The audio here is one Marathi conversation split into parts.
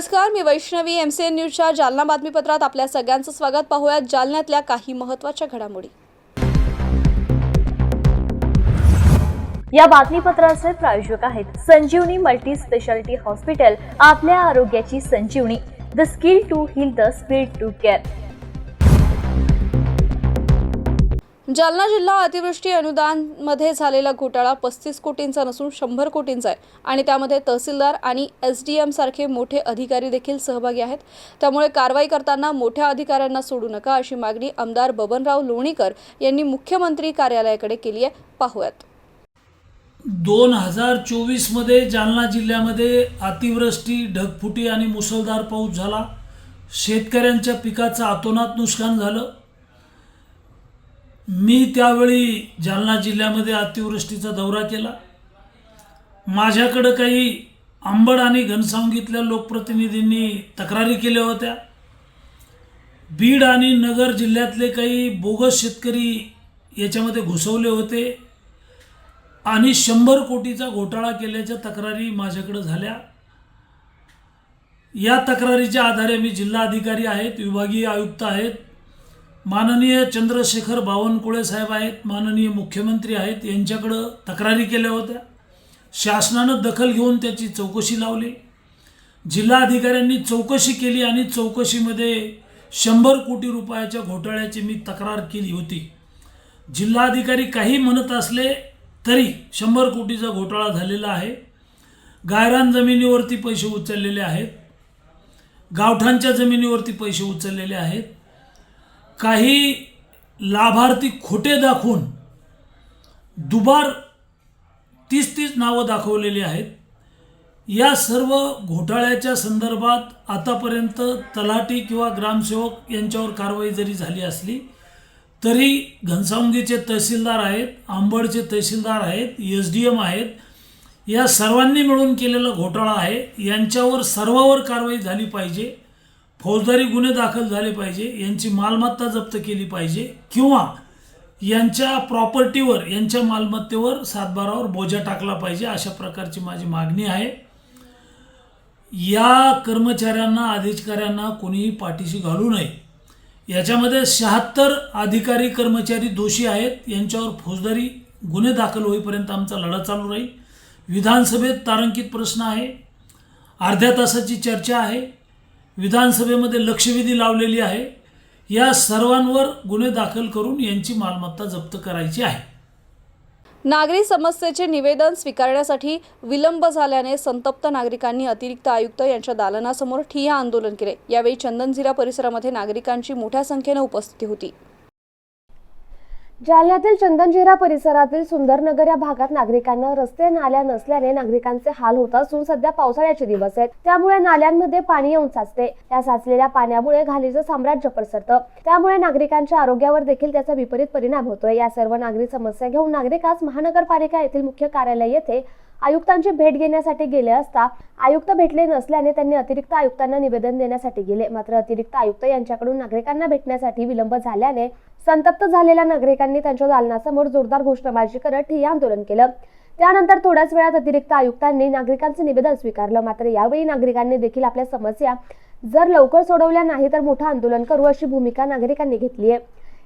नमस्कार मी वैष्णवी एम सी एन न्यूजच्या जालना बातमीपत्रात आपल्या सगळ्यांचं स्वागत. पाहूयात जालन्यातल्या काही महत्त्वाच्या घडामोडी. या बातमीपत्राचे प्रायोजक आहेत संजीवनी मल्टी स्पेशालिटी हॉस्पिटल आपल्या आरोग्याची संजीवनी. The skill to heal the speed to care Jalna जिल्हा अतिवृष्टी अनुदानमध्ये झालेला घोटाळा पस्तीस कोटींचा नसून शंभर कोटींचा आहे. आणि त्यामध्ये तहसीलदार आणि एस डी एमसारखे मोठे अधिकारी देखील सहभागी आहेत. त्यामुळे कारवाई करताना मोठ्या अधिकाऱ्यांना सोडू नका अशी मागणी आमदार बबनराव लोणीकर यांनी मुख्यमंत्री कार्यालयाकडे केली आहे. पाहूयात. दोन हजार चोवीसमध्ये जालना जिल्ह्यामध्ये अतिवृष्टी ढगफुटी आणि मुसळधार पाऊस झाला. शेतकऱ्यांच्या पिकाचं अतोनात नुकसान झालं. मी त्यावेळी जालना जिल्ह्यामध्ये अतिवृष्टीचा दौरा केला. माझ्याकडं काही आंबड आणि घनसावंगीतल्या लोकप्रतिनिधींनी तक्रारी केल्या होत्या. बीड आणि नगर जिल्ह्यातले काही बोगस शेतकरी याच्यामध्ये घुसवले होते आणि शंभर कोटीचा घोटाळा केल्याच्या तक्रारी माझ्याकडं झाल्या. या तक्रारीच्या आधारे मी जिल्हाधिकारी आहेत विभागीय आयुक्त आहेत माननीय चंद्रशेखर बावनकुळे साहेब आहेत माननीय मुख्यमंत्री आहेत यांच्याकडं तक्रारी केल्या होत्या. शासनानं दखल घेऊन त्याची चौकशी लावली. जिल्हाधिकाऱ्यांनी चौकशी केली आणि चौकशीमध्ये शंभर कोटी रुपयाच्या घोटाळ्याची मी तक्रार केली होती. जिल्हाधिकारी काही म्हणत असले तरी शंभर कोटीचा घोटाळा झालेला आहे. गायरान जमिनीवरती पैसे उचललेले आहेत. गावठांच्या जमिनीवरती पैसे उचललेले आहेत. काही लाभार्थी खोटे दाखवून दुबार तीस तीस नावं दाखवलेली आहेत. या सर्व घोटाळ्याच्या संदर्भात आतापर्यंत तलाठी किंवा ग्रामसेवक यांच्यावर कारवाई जरी झाली असली तरी घनसावंगीचे तहसीलदार आहेत आंबडचे तहसीलदार आहेत एस डी एम आहेत या सर्वांनी मिळून केलेला घोटाळा आहे. यांच्यावर सर्वावर कारवाई झाली पाहिजे. फौजदारी गुन्हे दाखल झाले पाहिजे यांची मालमत्ता जप्त केली पाहिजे किंवा यांच्या प्रॉपर्टीवर यांच्या मालमत्तेवर सातबारावर बोजा टाकला पाहिजे अशा प्रकारची माझी मागणी आहे. या कर्मचाऱ्यांना अधिकाऱ्यांना कोणीही पाठीशी घालू नये. याच्यामध्ये शहात्तर अधिकारी कर्मचारी दोषी आहेत यांच्यावर फौजदारी गुन्हे दाखल होईपर्यंत आमचा लढा चालू राहील. विधानसभेत तारांकित प्रश्न आहे. अर्ध्या तासाची चर्चा आहे. विधानसभेमध्ये लक्षवेधी लावलेली आहे. या सर्वांवर गुन्हे दाखल करून यांची मालमत्ता जप्त करायची आहे. नागरी समस्येचे निवेदन स्वीकारण्यासाठी विलंब झाल्याने संतप्त नागरिकांनी अतिरिक्त आयुक्त यांच्या दालनासमोर ठिय्या आंदोलन केले. यावेळी चंदनझिरा परिसरामध्ये नागरिकांची मोठ्या संख्येने उपस्थिती होती. जालन्यातील चंदनजिरा परिसरातील सुंदरनगर या भागात नागरिकांना रस्ते नाल्या नसल्याने नागरिकांचे हाल होत असून सध्या पावसाळ्याचे दिवस आहेत. त्यामुळे नाल्यांमध्ये पाणी येऊन साचते. या साचलेल्या पाण्यामुळे घालीचं साम्राज्य पसरतं. त्यामुळे नागरिकांच्या आरोग्यावर देखील त्याचा विपरीत परिणाम होतोय. या सर्व नागरिक समस्या घेऊन नागरिक आज महानगरपालिका येथील मुख्य कार्यालय येथे आयुक्तांची भेट घेण्यासाठी गेले असता आयुक्त भेटले नसल्याने त्यांनी अतिरिक्त आयुक्तांना निवेदन देण्यासाठी गेले. मात्र अतिरिक्त आयुक्त यांच्याकडून नागरिकांना भेटण्यासाठी विलंब झाल्याने संतप्त झालेल्या नागरिकांनी त्यांच्या दालनासमोर जोरदार घोषणाबाजी करत ठिय्या आंदोलन केलं. त्यानंतर थोड्याच वेळात अतिरिक्त आयुक्तांनी नागरिकांचं निवेदन स्वीकारलं. मात्र यावेळी नागरिकांनी देखील आपल्या समस्या जर लवकर सोडवल्या नाही तर मोठं आंदोलन करू अशी भूमिका नागरिकांनी घेतली आहे.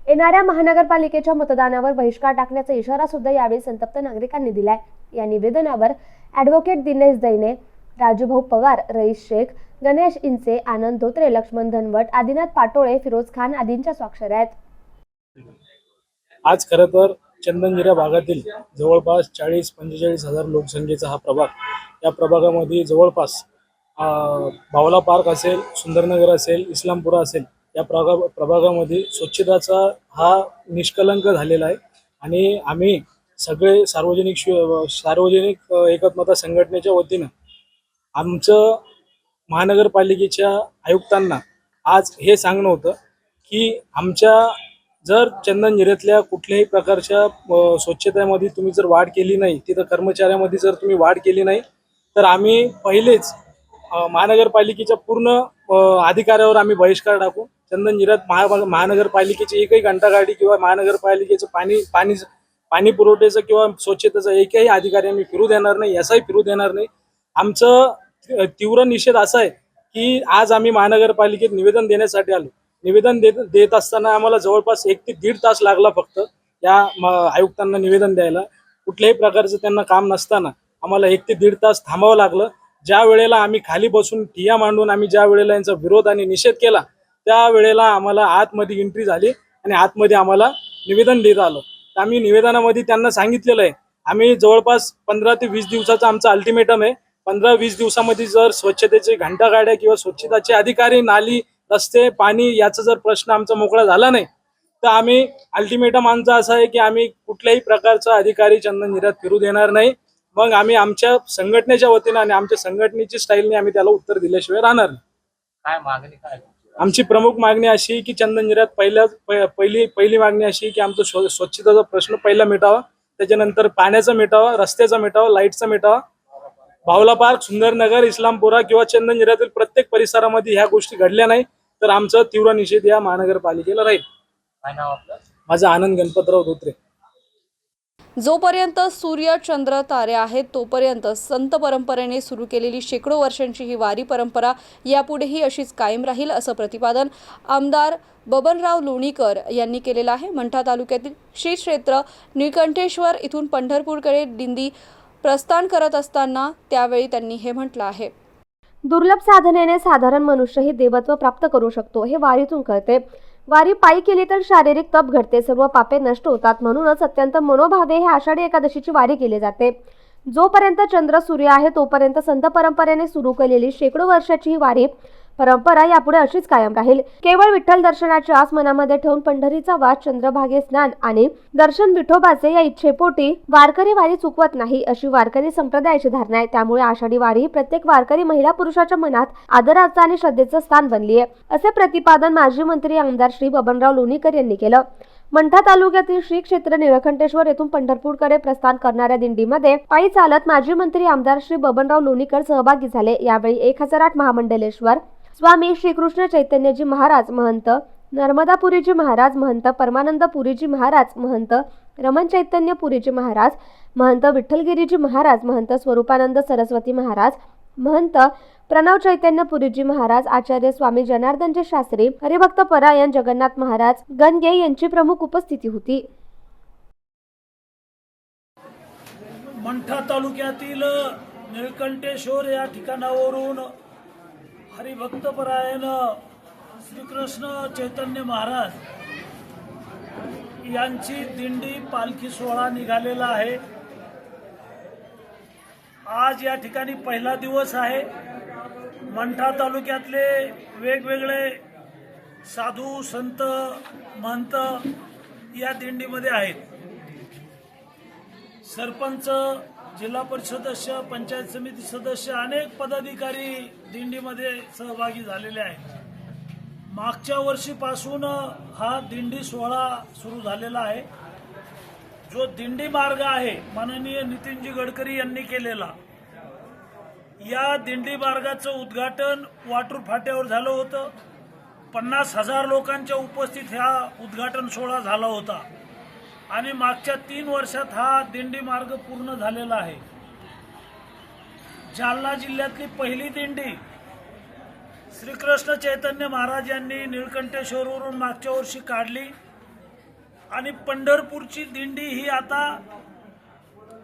येणाऱ्या महानगरपालिकेच्या मतदानावर बहिष्कार टाकण्याचा इशारा सुद्धा यावेळी संतप्त नागरिकांनी दिलाय. या निवेदनावर ॲडव्होकेट दिनेश दैने राजूभाऊ पवार रईस शेख गणेश इंचे आनंद धोत्रे लक्ष्मण धनवट आदिनाथ पाटोळे फिरोज खान आदींच्या स्वाक्षऱ्या आहेत. आज खरं तर चंदनगिऱ्या भागातील जवळपास चाळीस पंचेचाळीस हजार लोकसंख्येचा हा प्रभाग या प्रभागामध्ये जवळपास भावला पार्क असेल सुंदरनगर असेल इस्लामपुरा असेल या प्रभा प्रभागामध्ये स्वच्छताचा हा निष्कलंक झालेला आहे. आणि आम्ही सगळे सार्वजनिक शिव सार्वजनिक एकात्मता एकत्मता संघटनेच्या वतीनं आमचं महानगरपालिकेच्या आयुक्तांना आज हे सांगणं होतं की आमच्या जर चंदनजिऱ्यातल्या कुठल्याही प्रकारच्या स्वच्छतेमध्ये तुम्ही जर वाढ केली नाही तिथं कर्मचाऱ्यामध्ये जर तुम्ही वाढ केली नाही तर आम्ही पहिलेच महानगरपालिकेच्या पूर्ण अधिकाऱ्यावर आम्ही बहिष्कार टाकू. चंदन महा महानगरपालिकेची एकही घंटागाडी किंवा महानगरपालिकेचं पाणी पाणी पाणी पुरवठ्याचं किंवा स्वच्छतेचा एकही अधिकारी आम्ही फिरू देणार नाही याचाही फिरू देणार नाही. आमचं तीव्र निषेध असा आहे की आज आम्ही महानगरपालिकेत निवेदन देण्यासाठी आलो. निवेदन देत देत असताना आम्हाला जवळपास एक ते दीड तास लागला फक्त या आयुक्तांना निवेदन द्यायला. कुठल्याही प्रकारचं त्यांना काम नसताना आम्हाला एक ते दीड तास थांबावं लागलं. ज्या वेळेला आम्ही खाली बसून ठिया मांडून आम्ही ज्या वेळेला यांचा विरोध आणि निषेध केला त्या वेळेला आम्हाला आतमध्ये एंट्री झाली आणि आतमध्ये आम्हाला निवेदन देत आलं. तर आम्ही निवेदनामध्ये त्यांना सांगितलेलं आहे. आम्ही जवळपास पंधरा ते वीस दिवसाचा आमचा अल्टिमेटम आहे. पंधरा वीस दिवसामध्ये जर स्वच्छतेचे घंटा गाड्या किंवा स्वच्छताचे अधिकारी नाली रस्ते पाणी याचा जर प्रश्न आमचा मोकळा झाला नाही तर आम्ही अल्टिमेटम आमचा असा आहे की आम्ही कुठल्याही प्रकारचा अधिकारी चंदन निर्यात फिरू देणार नाही. मग आम्ही आमच्या संघटनेच्या वतीनं आणि आमच्या संघटनेची स्टाईलने आम्ही त्याला उत्तर दिल्याशिवाय राहणार नाही. काय मागणी काय? आमची प्रमुख मागणी अशी की चंदन निर्यात पहिल्या प- पहिली पहिली मागणी अशी की आमचा स्व- स्वच्छतेचा प्रश्न पहिला मिटावा त्याच्यानंतर पाण्याचा मिटावा रस्त्याचा मिटावा लाईटचा मिटावा. भावला पार्क सुंदरनगर इस्लामपुरा किंवा चंदन जिल्ह्यातील प्रत्येक परिसरामध्ये ह्या गोष्टी घडल्या नाही तर आमचा तीव्र निषेध या महानगरपालिकेला राहील. काय नाव आपलं? माझा आनंद गणपतराव धोत्रे. जोपर्यंत सूर्य चंद्र तारे आहेत तोपर्यंत संत परंपरेने सुरू केलेली शेकडो वर्षांची ही वारी परंपरा यापुढेही अशीच कायम राहील असं प्रतिपादन आमदार बबनराव लोणीकर यांनी केलेलं आहे. मंठा तालुक्यातील श्री क्षेत्र निळकंठेश्वर इथून पंढरपूरकडे दिंडी प्रस्थान करत असताना त्यावेळी त्यांनी हे म्हटलं आहे. दुर्लभ साधनेने साधारण मनुष्यही देवत्व प्राप्त करू शकतो हे वारीतून कळते. वारी पायी केली तर शारीरिक तप घडते. सर्व पापे नष्ट होतात. म्हणूनच अत्यंत मनोभावे हे आषाढी एकादशीची वारी केली जाते. जोपर्यंत चंद्र सूर्य आहे तोपर्यंत संत परंपरेने सुरू केलेली शेकडो वर्षाची ही वारी परंपरा यापुढे अशीच कायम राहील. केवळ विठ्ठल दर्शनाची आस मनामध्ये ठेवून पंढरीचा वास चंद्रभागे स्नान आणि दर्शन विठोबाचे या इच्छेपोटी वारकरी वारी चुकवत नाही अशी वारकरी संप्रदायाची धारणा आहे. त्यामुळे आषाढी वारी ही प्रत्येक वारकरी महिला पुरुषाच्या मनात आदराचं आणि श्रद्धेचं स्थान बनली आहे असे प्रतिपादन माजी मंत्री आमदार श्री बबनराव लोणीकर यांनी केलं. मंठा तालुक्यातील श्री क्षेत्र निळकंठेश्वर येथून पंढरपूरकडे प्रस्थान करणाऱ्या दिंडीमध्ये पायी चालत माजी मंत्री आमदार श्री बबनराव लोणीकर सहभागी झाले. यावेळी एक हजार आठ महामंडलेश्वर स्वामी श्रीकृष्ण चैतन्यजी महाराज महंत नर्मदापुरीजी महाराज महंत परमानंद पुरीजी महाराज महंत रमण चैतन्य पुरीजी महाराज महंत विठ्ठलगिरीजी महाराज महंत स्वरूपानंद सरस्वती महाराज महंत प्रणव चैतन्य पुरीजी महाराज आचार्य स्वामी जनार्दनजी शास्त्री हरिभक्त परायण जगन्नाथ महाराज गणगे यांची प्रमुख उपस्थिती होती. मंठा तालुक्यातील निळकंठेश्वर या ठिकाणावरून हरिभक्तपरायण श्रीकृष्ण चैतन्य महाराज यांची दिंडी पालखी सोहळा निघालेला आहे. आज या ठिकाणी पहिला दिवस आहे. मंठा तालुक्यातले वेगवेगळे साधू संत महंत या दिंडीमध्ये आहेत. सरपंच जिल्हा परिषद सदस्य पंचायत समिती सदस्य अनेक पदाधिकारी दिंडीमध्ये सहभागी झालेले आहेत. मागच्या वर्षीपासून हा दिंडी सोहळा सुरू झालेला आहे. जो दिंडी मार्ग आहे माननीय नितीनजी गडकरी यांनी केलेला या दिंडी मार्गाचं उद्घाटन वाटूर फाट्यावर झालं होतं. पन्नास हजार लोकांच्या उपस्थित ह्या उद्घाटन सोहळा झाला होता. आणि मागच्या तीन वर्षात हा दिंडी मार्ग पूर्ण झालेला आहे. जालना जिल्ह्यातली पहिली दिंडी श्रीकृष्ण चैतन्य महाराज यांनी निळकंठेश्वरवरून मागच्या वर्षी काढली. आणि पंढरपूरची दिंडी ही आता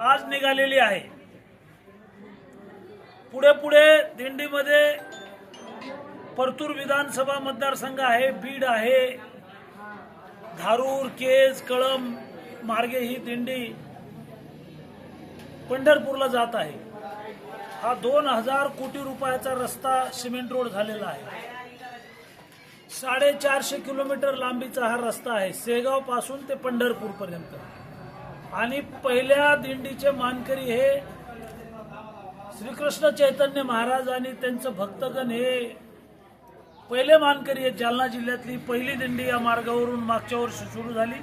आज निघालेली आहे. पुढे पुढे दिंडीमध्ये परतूर विधानसभा मतदारसंघ आहे बीड आहे. धारूर केज कळम मार्गे ही दिंडी पंढरपूरला जात आहे. हा दोन हजार कोटी रुपयाचा रस्ता सिमेंट रोड झालेला आहे. साडेचारशे किलोमीटर लांबीचा हा रस्ता आहे सेगावपासून ते पंढरपूर पर्यंत आणि पहिल्या दिंडीचे मानकरी हे श्रीकृष्ण चैतन्य महाराज आणि त्यांचं भक्तगण हे पहिले मानकरी आहेत. जालना जिल्ह्यातली पहिली दिंडी या मार्गावरून मागच्या वर्षी सुरू झाली.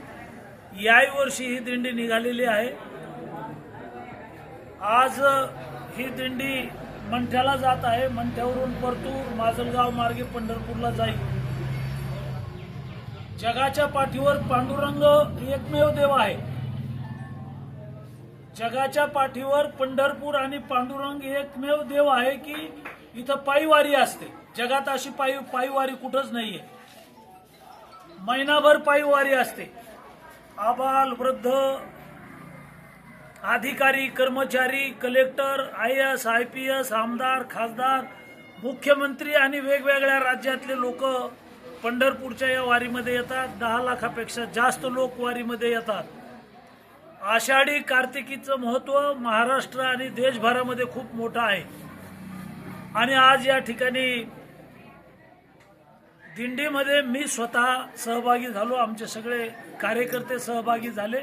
याही वर्षी ही दिंडी निघालेली आहे. आज ही दिंडी मंठ्याला जात आहे. मंठ्यावरून परतूर माजलगाव मार्गे पंढरपूरला जाईल. जगाच्या पाठीवर पांडुरंग एकमेव देव आहे. जगाच्या पाठीवर पंढरपूर आणि पांडुरंग हे एकमेव देव आहे की इथं पायीवारी असते. जगात अशी पायी पायीवारी कुठंच नाहीये. महिनाभर पायीवारी असते. आबाल वृद्ध अधिकारी कर्मचारी collector I S I P S आमदार खासदार मुख्यमंत्री आणि वेगवेगळ्या राज्यातले लोक पंढरपूरच्या या वारीमध्ये येतात. दहा लाखापेक्षा जास्त लोक वारीमध्ये येतात. आषाढी कार्तिकीचं महत्त्व महाराष्ट्र आणि देशभरामध्ये खूप मोठं आहे. आणि आज या ठिकाणी दिंडीमध्ये मी स्वतः सहभागी झालो. आमचे सगळे कार्यकर्ते सहभागी झाले.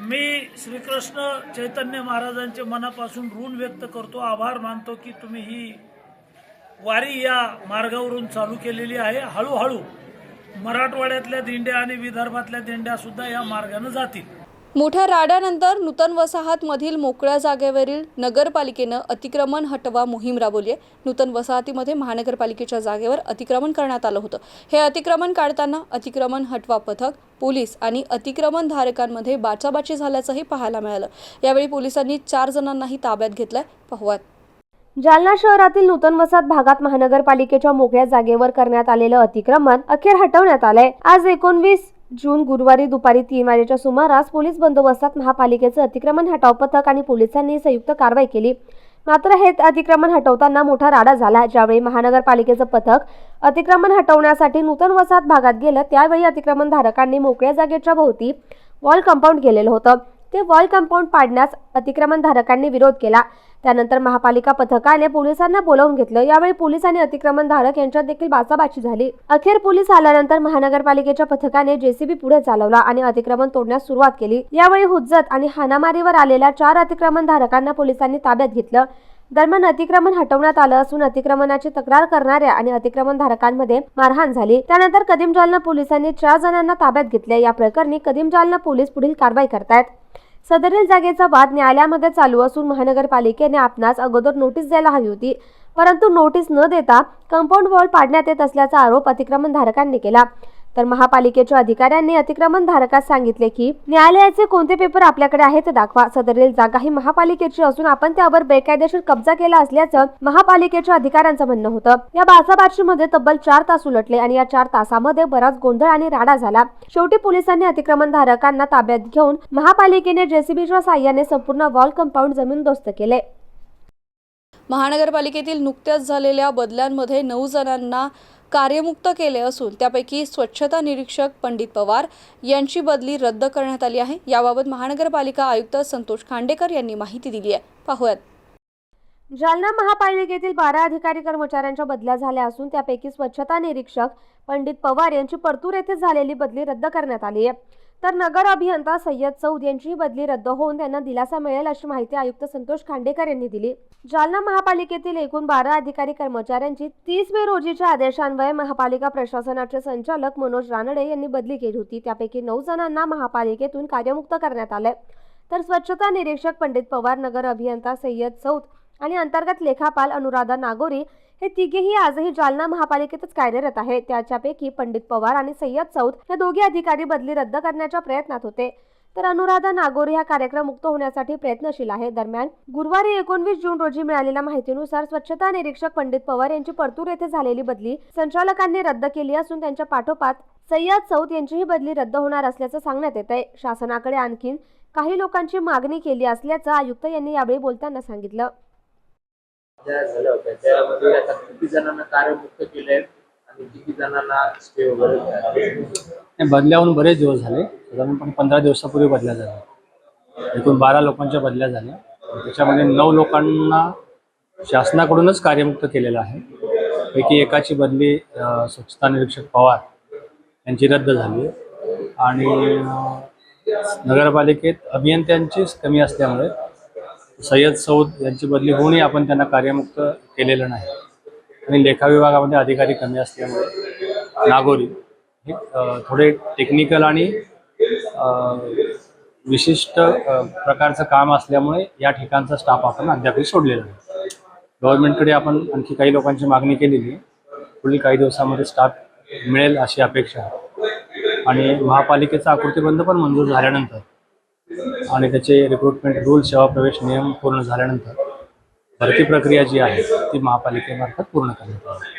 मी श्रीकृष्ण चैतन्य महाराजांचे मनापासून ऋण व्यक्त करतो. आभार मानतो की तुम्ही ही वारी या मार्गावरून चालू केलेली आहे. हळूहळू मराठवाड्यातल्या दिंड्या आणि विदर्भातल्या दिंड्यासुद्धा या मार्गानं जातील. मोठ्या राड्यानंतर नूतन वसाहतमधील मोकळ्या जागेवरील नगरपालिकेनं अतिक्रमण हटवा मोहीम राबवली आहे. नूतन वसाहतीमध्ये महानगरपालिकेच्या जागेवर अतिक्रमण करण्यात आलं होतं. हे अतिक्रमण काढताना अतिक्रमण हटवा पथक पोलीस आणि अतिक्रमणधारकांमध्ये बाचाबाची झाल्याचंही पाहायला मिळालं. यावेळी पोलिसांनी चार जणांनाही ताब्यात घेतलंय. पाहुयात जालना शहरातील नूतन वसाहत भागात महानगरपालिकेच्या मोकळ्या जागेवर करण्यात आलेलं अतिक्रमण अखेर हटवण्यात आलंय. आज एकोणवीस जून गुरुवारी दुपारी तीन वाजेच्या सुमारास पोलीस बंदोबस्तात महापालिकेचं अतिक्रमण हटाव पथक आणि पोलिसांनी संयुक्त कारवाई केली. मात्र हे अतिक्रमण हटवताना मोठा राडा झाला. ज्यावेळी महानगरपालिकेचं पथक अतिक्रमण हटवण्यासाठी नूतन वसाहत भागात गेलं त्यावेळी अतिक्रमणधारकांनी मोकळ्या जागेच्या भोवती वॉल कंपाऊंड केलेलं होतं. ते वॉल कंपाऊंड पाडण्यास अतिक्रमणधारकांनी विरोध केला. त्यानंतर महापालिका पथकाने पोलिसांना बोलावून घेतलं. यावेळी पोलीस आणि अतिक्रमणधारक यांच्यात देखील बाचाबाची झाली. अखेर पोलीस आल्यानंतर महानगरपालिकेच्या पथकाने जेसीबी पुढे चालवला आणि अतिक्रमण तोडण्यास सुरुवात केली. यावेळी हुज्जत आणि हानामारीवर आलेल्या चार अतिक्रमणधारकांना पोलिसांनी ताब्यात घेतलं. दरम्यान अतिक्रमण हटवण्यात आलं असून अतिक्रमणाची तक्रार करणाऱ्या आणि अतिक्रमणधारकांमध्ये मारहाण झाली. त्यानंतर कदीम जालना पोलिसांनी चार जणांना ताब्यात घेतले या प्रकरणी कदीम जालना पोलीस पुढील कारवाई करतायत. सदरील जागेचा वाद न्यायालयामध्ये चालू असून महानगरपालिकेने आपणास अगोदर नोटीस द्यायला हवी होती. परंतु नोटीस न देता कंपाऊंड वॉल पाडण्यात येत असल्याचा आरोप अतिक्रमणधारकांनी केला. तर महापालिकेच्या अधिकाऱ्यांनी अतिक्रमणधारकास सांगितले की न्यायालयाचे कोणते पेपर आपल्याकडे आहे ते दाखवा. सदरील जागा ही महापालिकेची असून आपण त्यावर बेकायदेशीर कब्जा केला असल्याचं महापालिकेच्या अधिकाऱ्यांचं म्हणणं होतं. या बाचाबाचीमध्ये तब्बल चार तास उलटले आणि या चार तासामध्ये बराच गोंधळ आणि राडा झाला. शेवटी पोलिसांनी अतिक्रमणधारकांना ताब्यात घेऊन महापालिकेने जेसीबीच्या साह्याने संपूर्ण वॉल कंपाऊंड जमीनदोस्त केले. महानगरपालिकेतील नुकत्याच झालेल्या बदल्यांमध्ये नऊ जणांना कार्यमुक्त केले असून त्यापैकी स्वच्छता निरीक्षक पंडित पवार यांची बदली रद्द करण्यात आली आहे. याबाबत महानगरपालिका आयुक्त संतोष खांडेकर यांनी माहिती दिली आहे. पाहूयात. जालना महापालिकेतील बारा अधिकारी कर्मचाऱ्यांच्या बदल्या झाल्या असून त्यापैकी स्वच्छता निरीक्षक पंडित पवार यांची परतूर येथे झालेली बदली रद्द करण्यात आली आहे. तर नगर अभियंता सय्यद चौद यांचीही बदली रद्द होऊन त्यांना दिलासा मिळेल अशी माहिती आयुक्त संतोष खांडेकर यांनी दिली. जालना महापालिकेतील एकूण बारा अधिकारी कर्मचाऱ्यांची तीस मे रोजीच्या आदेशान्वये महापालिका प्रशासनाचे संचालक मनोज रानडे यांनी बदली केली होती. त्यापैकी नऊ जणांना महापालिकेतून कार्यमुक्त करण्यात आले. तर स्वच्छता निरीक्षक पंडित पवार नगर अभियंता सय्यद चौथ आणि अंतर्गत लेखापाल अनुराधा नागोरी हे तिघेही आजही जालना महापालिकेतच कार्यरत आहेत. त्याच्यापैकी पंडित पवार आणि सय्यद चौद या दोघे अधिकारी बदली रद्द करण्याच्या प्रयत्नात होते. तर अनुराधा नागोरी हा कार्यक्रम मुक्त होण्यासाठी प्रयत्नशील आहे. दरम्यान गुरुवारी एकोणवीस जून रोजी मिळालेल्या माहितीनुसार स्वच्छता निरीक्षक पंडित पवार यांची परतूर येथे झालेली बदली संचालकांनी रद्द केली असून त्यांच्या पाठोपाठ सय्यद चौथ यांचीही बदली रद्द होणार असल्याचं सांगण्यात येत आहे. शासनाकडे आणखीन काही लोकांची मागणी केली असल्याचं आयुक्त यांनी यावेळी बोलताना सांगितलं. ज्या झाल्या होत्या. त्यामध्ये आता किती जणांना कार्यमुक्त केले आणि किती जणांना स्टे वगैरे मिळाले? बरेच दिवस झाले. साधारणपणे पंधरा दिवसापूर्वी बदल्या झाल्या एकूण बारा लोकांच्या बदल्या झाल्या. त्याच्यामध्ये नऊ लोकांना शासनाकडूनच कार्यमुक्त केलेलं आहे. पैकी एकाची बदली स्वच्छता निरीक्षक पवार यांची रद्द झाली आहे. आणि नगरपालिकेत अभियंत्यांचीच कमी असल्यामुळे सय्यद सौद यांची बदली होऊनही आपण त्यांना कार्यमुक्त केलेलं नाही. आणि लेखा विभागामध्ये अधिकारी कमी असल्यामुळे नागोरी हे थोडे टेक्निकल आणि विशिष्ट प्रकारचं काम असल्यामुळे या ठिकाणचा स्टाफ आपण अद्यापही सोडलेला नाही. गव्हर्नमेंटकडे आपण आणखी काही लोकांची मागणी केलेली आहे. पुढील काही दिवसामध्ये स्टाफ मिळेल अशी अपेक्षा आहे. आणि महापालिकेचा आकृतीबंध पण मंजूर झाल्यानंतर आणि त्याचे रिक्रुटमेंट रूल सेवा प्रवेश नियम पूर्ण झाल्यानंतर भरती प्रक्रिया जी आहे ती महापालिकेमार्फत पूर्ण करण्यात आली.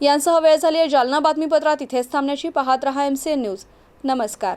यांसह वेळ झाली आहे जालना बातमीपत्रात. इथेच थांबण्याची पाहत रहा एम सी एन न्यूज नमस्कार.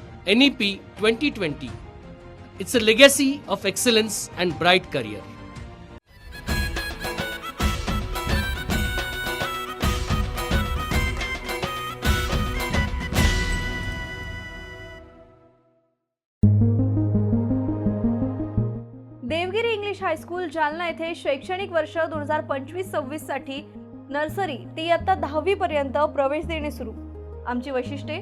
NEP 2020. It's a legacy of excellence and bright career. Devgiri English high school Jalna येथे शैक्षणिक वर्ष दोन हजार पंचवीस सव्वीससाठी नर्सरी ते इयत्ता दहावी पर्यंत प्रवेश देणे सुरू आमची वैशिष्ट्ये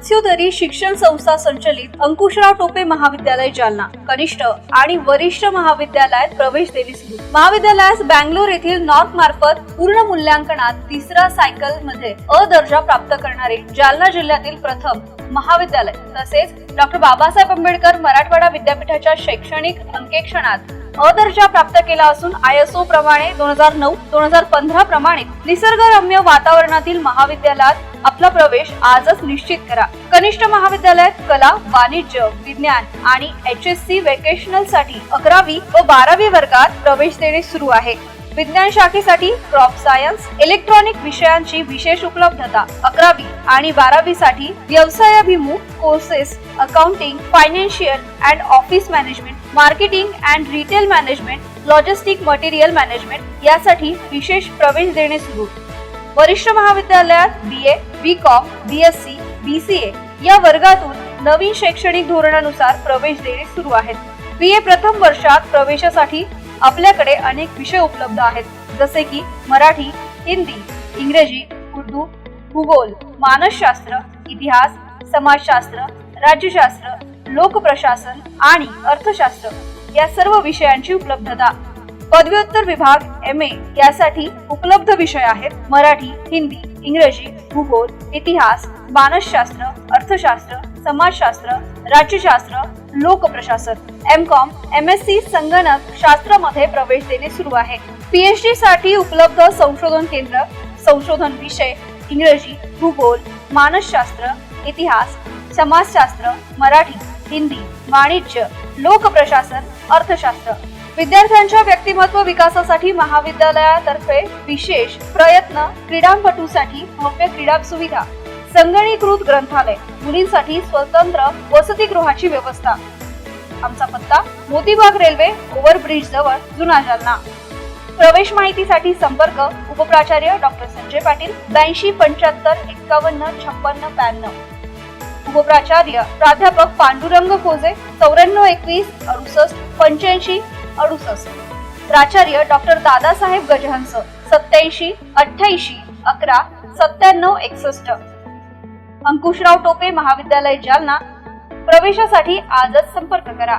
मत्स्योदरी शिक्षण संस्था संचलित अंकुशराव टोपे महाविद्यालय जालना. कनिष्ठ आणि वरिष्ठ महाविद्यालयात प्रवेश देणे सुरू. महाविद्यालयास बँगलोर येथील नॉर्थ मार्फत पूर्ण मूल्यांकनात तिसरा सायकलमध्ये अ दर्जा प्राप्त करणारे जालना जिल्ह्यातील प्रथम महाविद्यालय. तसेच डॉक्टर बाबासाहेब आंबेडकर मराठवाडा विद्यापीठाच्या शैक्षणिक अंकेक्षणात अ दर्जा प्राप्त केला असून आय एस ओ प्रमाणे दोन हजार नऊ दोन हजार पंधरा प्रमाणे निसर्गरम्य वातावरणातील महाविद्यालयात आपला प्रवेश आजच निश्चित करा. कनिष्ठ महाविद्यालयात कला वाणिज्य विज्ञान आणि एच एस सी वेकेशनलसाठी अकरावी व बारावी वर्गात प्रवेश देणे सुरू आहे. विज्ञान शाखेसाठी क्रॉप सायन्स इलेक्ट्रॉनिक विषयांची विशेष उपलब्धता अकरावी आणि बारावी साठी व्यवसायाभिमुख courses accounting financial and office management marketing and retail management logistic material management यासाठी विशेष प्रवेश देणे सुरू. वरिष्ठ महाविद्यालयात B A B com B S C B C A या वर्गातून नवीन शैक्षणिक धोरणानुसार प्रवेश देणे सुरू आहेत. बी ए प्रथम वर्षात प्रवेशासाठी आपल्याकडे अनेक विषय उपलब्ध आहेत. जसे की मराठी हिंदी इंग्रजी उर्दू भूगोल मानसशास्त्र इतिहास समाजशास्त्र राज्यशास्त्र लोकप्रशासन आणि अर्थशास्त्र या सर्व विषयांची उपलब्धता पदव्युत्तर विभाग एम ए यासाठी उपलब्ध विषय आहेत. मराठी हिंदी इंग्रजी भूगोल इतिहास मानसशास्त्र अर्थशास्त्र समाजशास्त्र राज्यशास्त्र लोकप्रशासन. M com M S C संगणक शास्त्रामध्ये प्रवेश देणे सुरू आहे. पीएचडी साठी उपलब्ध संशोधन केंद्र संशोधन विषय इंग्रजी भूगोल मानसशास्त्र इतिहास समाजशास्त्र मराठी हिंदी वाणिज्य लोकप्रशासन अर्थशास्त्र. विद्यार्थ्यांच्या व्यक्तिमत्व विकासासाठी महाविद्यालयातर्फे विशेष प्रयत्न क्रीडापटूसाठी भव्य क्रीडा सुविधा संगणीकृत ग्रंथालय मुलींसाठी स्वतंत्र वसतिगृहाची व्यवस्था. आमचा पत्ता मोतीबाग रेल्वे ओव्हरब्रिज जवळ जुना जालना. प्रवेश माहितीसाठी संपर्क उपप्राचार्य डॉक्टर संजय पाटील ब्याऐंशी पंच्याहत्तर एक्कावन्न छप्पन्न ब्याण्णव. उपप्राचार्य प्राध्यापक पांडुरंग खोजे चौऱ्याण्णव एकवीस अडुसष्ट पंच्याऐंशी अडुसष्ट प्राचार्य डॉक्टर दादासाहेब गजहंस सत्याऐंशी अठ्ठ्याऐंशी अकरा सत्त्याण्णव एकसष्ट. अंकुशराव टोपे महाविद्यालय जालना. प्रवेशासाठी आजच संपर्क करा.